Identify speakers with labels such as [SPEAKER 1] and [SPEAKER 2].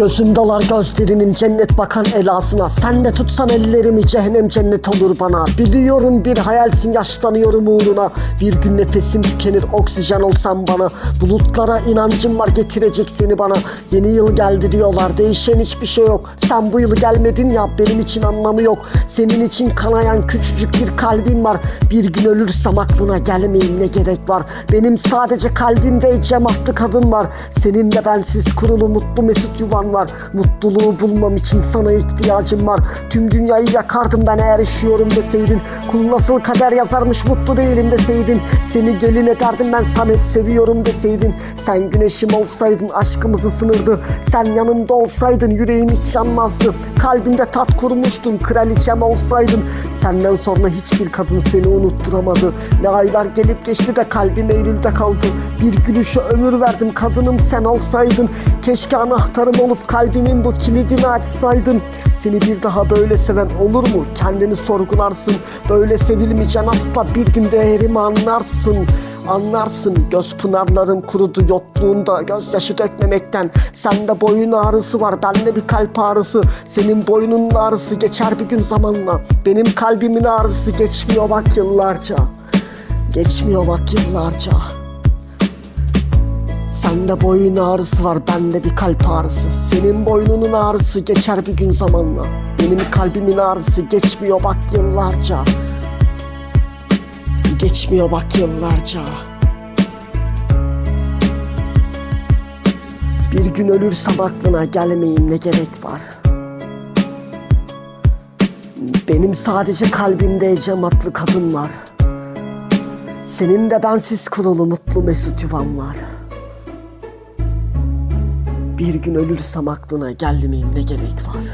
[SPEAKER 1] Gözüm dolar gözlerinin cennet bakan elasına. Sen de tutsan ellerimi cehennem cennet olur bana. Biliyorum bir hayalsin yaşlanıyorum uğruna. Bir gün nefesim tükenir oksijen olsan bana. Bulutlara inancım var getirecek seni bana. Yeni yıl geldi diyorlar değişen hiçbir şey yok. Sen bu yıl gelmedin ya benim için anlamı yok. Senin için kanayan küçücük bir kalbim var. Bir gün ölürsem aklına gelmeyin ne gerek var? Benim sadece kalbimde cemaatlı kadın var. Senin de bensiz kurulu mutlu mesut yuvan var. Mutluluğu bulmam için sana ihtiyacım var. Tüm dünyayı yakardım ben eğer üşüyorum deseydin. Kul nasıl kader yazarmış mutlu değilim deseydin. Seni gelin ederdim ben Samet seviyorum deseydin. Sen güneşim olsaydın aşkımız ısınırdı Sen yanımda olsaydın yüreğim hiç yanmazdı. Kalbimde tat kurmuştun kraliçem olsaydın. Senden sonra hiçbir kadın seni unutturamadı. Ne aylar gelip geçti de kalbim Eylül'de kaldı. Bir gülüşe ömür verdim kadınım sen olsaydın. Keşke anahtarım olup kalbimin bu kilidini açsaydın Seni bir daha böyle seven olur mu? Kendini sorgularsın Böyle sevilmeyeceksin asla bir gün değerimi anlarsın. Anlarsın göz pınarların kurudu yokluğunda Gözyaşı dökmemekten. Sende boyun ağrısı var bende bir kalp ağrısı. Senin boynunun ağrısı geçer bir gün zamanla. Benim kalbimin ağrısı geçmiyor bak yıllarca. Geçmiyor bak yıllarca Sende boyun ağrısı var bende bir kalp ağrısı. Senin boynunun ağrısı geçer bir gün zamanla. Benim kalbimin ağrısı geçmiyor bak yıllarca. Geçmiyor bak yıllarca. Bir gün ölürsem aklına gelmeyeyim ne gerek var? Benim sadece kalbimde cemaatlı kadın var. Senin de bensiz kurulu mutlu mesut yuvan var Bir gün ölürsem aklına gelmeyeyim ne gerek var